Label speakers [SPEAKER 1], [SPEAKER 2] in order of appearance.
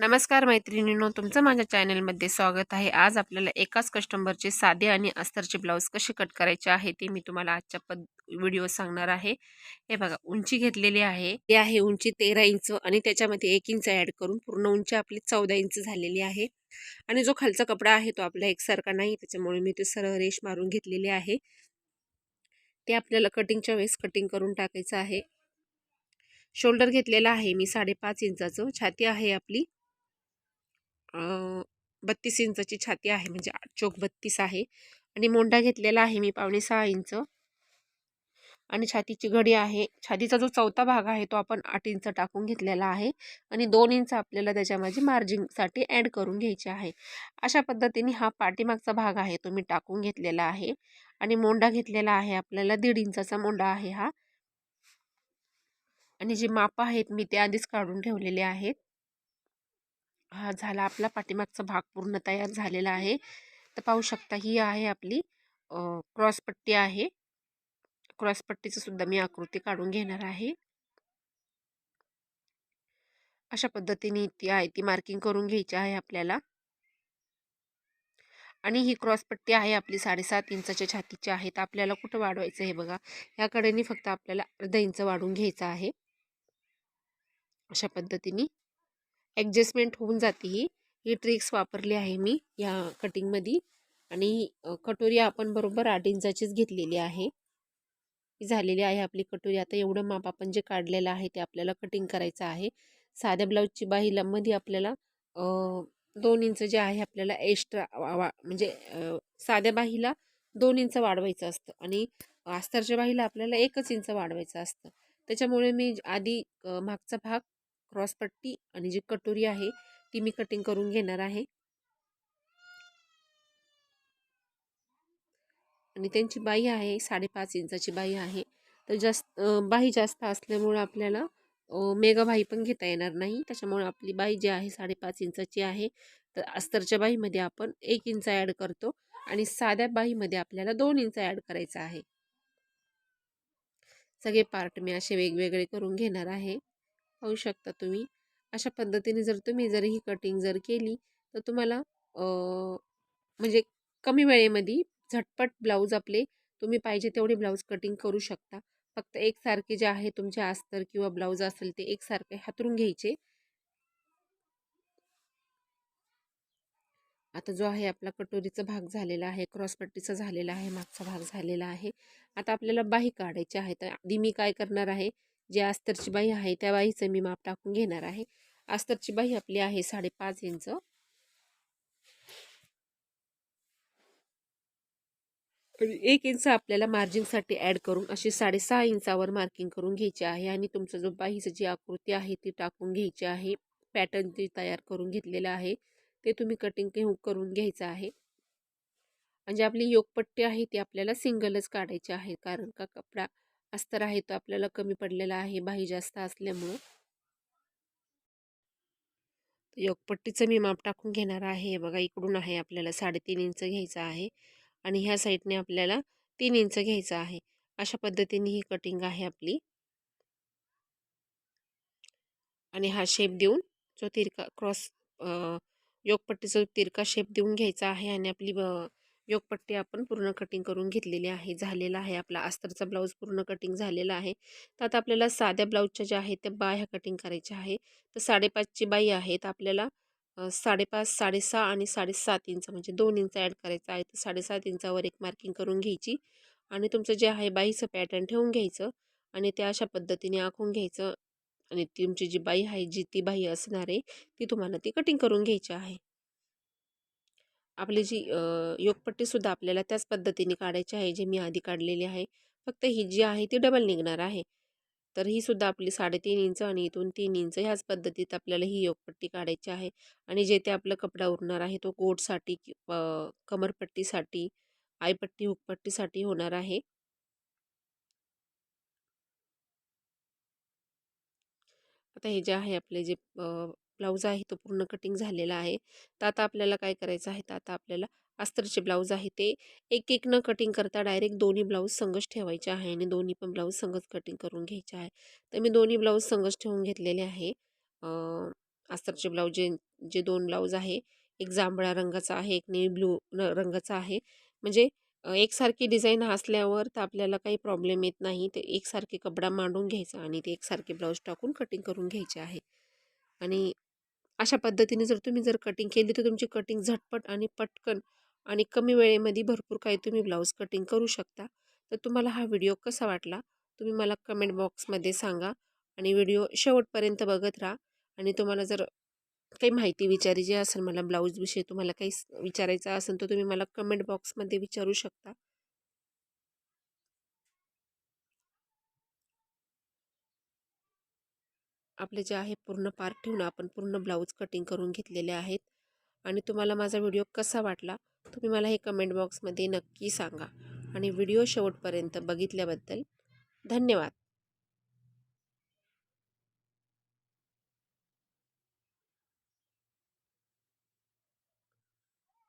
[SPEAKER 1] नमस्कार मैत्रिणींनो तुमचं माझ्या चॅनलमध्ये स्वागत आहे. आज आपल्याला एकाच कस्टमरचे साधे आणि अस्तरचे ब्लाऊज कसे कट करायचे आहे ते मी तुम्हाला आजच्या पद व्हिडिओ सांगणार आहे. हे बघा उंची घेतलेली आहे. ते आहे उंची तेरा इंच आणि त्याच्यामध्ये एक इंच ॲड करून पूर्ण उंची आपली चौदा इंच झालेली आहे. आणि जो खालचा कपडा आहे तो आपला एकसारखा नाही त्याच्यामुळे मी ते सरळ रेश मारून घेतलेले आहे. ते आपल्याला कटिंगच्या वेळेस कटिंग करून टाकायचं आहे. शोल्डर घेतलेला आहे मी साडेपाच इंचाचं. छाती आहे आपली. बत्तीस इंचची छाती आहे म्हणजे चोक बत्तीस आहे. आणि मोंडा घेतलेला आहे मी पावणे सहा इंच. आणि छातीची घडी आहे. छातीचा जो चौथा भाग आहे तो आपण आठ इंच टाकून घेतलेला आहे. आणि दोन इंच आपल्याला त्याच्यामध्ये मार्जिनसाठी ॲड करून घ्यायचे आहे. अशा पद्धतीने हा पाठीमागचा भाग आहे तो मी टाकून घेतलेला आहे. आणि मोंडा घेतलेला आहे आपल्याला दीड इंचाचा मोंडा आहे हा. आणि जे माप आहेत मी ते आधीच काढून ठेवलेले आहेत. हा झाला आपला पाठीमागचा भाग पूर्ण तयार झालेला आहे. तर पाहू शकता ही आहे आपली क्रॉसपट्टी आहे. क्रॉसपट्टीचं सुद्धा मी आकृती काढून घेणार आहे. अशा पद्धतीने ती आहे ती मार्किंग करून घ्यायची आहे आपल्याला. आणि ही क्रॉसपट्टी आहे आपली साडेसात इंचाच्या छातीची आहे. तर आपल्याला कुठं वाढवायचं हे बघा. ह्या कडेने फक्त आपल्याला अर्धा इंच वाढून घ्यायचं आहे. अशा पद्धतीने ॲडजस्टमेंट होऊन जाते ही. ही ट्रिक्स वापरली आहे मी या कटिंगमध्ये. आणि कटोरी आपण बरोबर आठ इंचाचीच घेतलेली आहे. ही झालेली आहे आपली कटोरी. आता एवढं माप आपण जे काढलेलं आहे ते आपल्याला कटिंग करायचं आहे. साध्या ब्लाऊजची बाही लंबमध्ये आपल्याला दोन इंच जे आहे आपल्याला एक्स्ट्रा वा म्हणजे साध्या बाहीला दोन इंच वाढवायचं असतं. आणि अस्तरच्या बाहीला आपल्याला एकच इंच वाढवायचं असतं. त्याच्यामुळे मी आधी मागचा भाग क्रॉसपट्टी आणि जी कटोरी आहे ती मी कटिंग करून घेणार आहे. आणि त्यांची बाई आहे साडेपाच इंचाची बाई आहे. तर जास्त बाई जास्त असल्यामुळं आपल्याला मेगा बाई पण घेता येणार नाही. त्याच्यामुळे आपली बाई जी आहे साडेपाच इंचाची आहे. तर अस्तरच्या बाईमध्ये आपण एक इंच ॲड करतो आणि साध्या बाईमध्ये आपल्याला दोन इंच ॲड करायचा आहे. सगळे पार्ट मी असे वेगवेगळे करून घेणार आहे. पाहू शकता तुम्ही. अशा पद्धतीने जर तुम्ही जर ही कटिंग जर केली तर तुम्हाला म्हणजे कमी वेळेमध्ये झटपट ब्लाऊज आपले तुम्ही पाहिजे तेवढे ब्लाऊज कटिंग करू शकता. फक्त एकसारखे जे आहे तुमचे अस्तर किंवा ब्लाऊज असेल ते एकसारखे हातरून घ्यायचे. आता जो आहे आपला कटोरीचा भाग झालेला आहे क्रॉसपट्टीचा झालेला आहे मागचा भाग झालेला आहे. आता आपल्याला बाही काढायची आहे. तर आधी मी काय करणार आहे जे अस्तरची बाई आहे त्या बाईचं मी माप टाकून घेणार आहे. अस्तरची बाई आपली आहे साडेपाच इंच. एक इंच आपल्याला मार्जिनसाठी ॲड करून अशी साडेसहा इंचावर मार्किंग करून घ्यायची आहे आणि तुमचं जो बाईचं जी आकृती आहे ती टाकून घ्यायची आहे. पॅटर्न जी तयार करून घेतलेलं आहे. ते तुम्ही कटिंग करून घ्यायचं आहे. म्हणजे आपली योगपट्टी आहे ती आपल्याला सिंगलच काढायची आहे. कारण का कपडा अस्तर आहे तो आपल्याला कमी पडलेला आहे बाही जास्त असल्यामुळं. योगपट्टीचं मी माप टाकून घेणार आहे. बघा इकडून आहे आपल्याला साडेतीन इंच घ्यायचं आहे आणि ह्या साईडने आपल्याला तीन इंच घ्यायचं आहे. अशा पद्धतीने ही कटिंग आहे आपली. आणि हा शेप देऊन जो तिरका क्रॉस योगपट्टीचा तिरका शेप देऊन घ्यायचा आहे आणि आपली योगपट्टी आपण पूर्ण कटिंग करून घेतलेली आहे झालेला आहे आपला अस्तरचा ब्लाऊज पूर्ण कटिंग झालेला आहे. तर आता आपल्याला साध्या ब्लाऊजच्या ज्या आहेत त्या बाह्या कटिंग करायच्या आहे. तर साडेपाचची बाई आहे तर आपल्याला साडेपाच साडेसहा आणि साडेसात इंच म्हणजे दोन इंच ॲड करायचं आहे. तर साडेसात इंचावर एक मार्किंग करून घ्यायची आणि तुमचं जे आहे बाईचं पॅटर्न ठेवून घ्यायचं आणि त्या अशा पद्धतीने आखून घ्यायचं आणि तुमची जी बाई आहे जी ती बाई असणार आहे ती तुम्हाला ती कटिंग करून घ्यायची आहे. आपली जी योगपट्टीसुद्धा आपल्याला त्याच पद्धतीने काढायची आहे जे मी आधी काढलेली आहे. फक्त ही जी आहे ती डबल निघणार आहे. तर ही सुद्धा आपली साडेतीन इंच आणि इथून तीन इंच ह्याच पद्धतीत आपल्याला ही योगपट्टी काढायची आहे. आणि जे ते आपला कपडा उरणार आहे तो कोटसाठी कमरपट्टीसाठी आईपट्टी हुकपट्टीसाठी होणार आहे. आता हे जे आहे आपले जे ब्लाऊज आहे तो पूर्ण कटिंग झालेला आहे. तर आता आपल्याला काय करायचं आहे? तर आता आपल्याला अस्तरचे ब्लाऊज आहे ते. एक एक न कटिंग करता डायरेक्ट दोन्ही ब्लाऊज संघच ठेवायचे आहे आणि दोन्ही पण ब्लाऊज संघच कटिंग करून घ्यायचे आहे. तर मी दोन्ही ब्लाऊज संघच ठेवून घेतलेले आहे. अस्तरचे ब्लाऊज जे जे दोन ब्लाऊज आहे एक जांभळ्या रंगाचा आहे एक नेव्ही ब्लू न रंगाचा आहे. म्हणजे एकसारखी डिझाईन असल्यावर तर आपल्याला काही प्रॉब्लेम येत नाही. ते एकसारखे कपडा मांडून घ्यायचा आणि ते एकसारखे ब्लाऊज टाकून कटिंग करून घ्यायचे आहे. आणि अशा पद्धतीने जर तुम्ही जर कटिंग केली तर तुमची कटिंग झटपट आणि पटकन आणि कमी वेळेमध्ये भरपूर काही तुम्ही ब्लाऊज कटिंग करू शकता. तर तुम्हाला हा व्हिडिओ कसा वाटला? तुम्ही मला कमेंट बॉक्समध्ये सांगा आणि व्हिडिओ शेवटपर्यंत बघत राहा. आणि तुम्हाला जर काही माहिती विचारायची असेल मला ब्लाऊजविषयी तुम्हाला काही विचारायचं असेल तर तुम्ही मला कमेंट बॉक्समध्ये विचारू शकता. आपले जे आहे पूर्ण पार्ट ठेवून आपण पूर्ण ब्लाऊज कटिंग करून घेतलेले आहेत. आणि तुम्हाला माझा व्हिडिओ कसा वाटला तुम्ही मला हे कमेंट बॉक्समध्ये नक्की सांगा. आणि व्हिडिओ शेवटपर्यंत बघितल्याबद्दल धन्यवाद.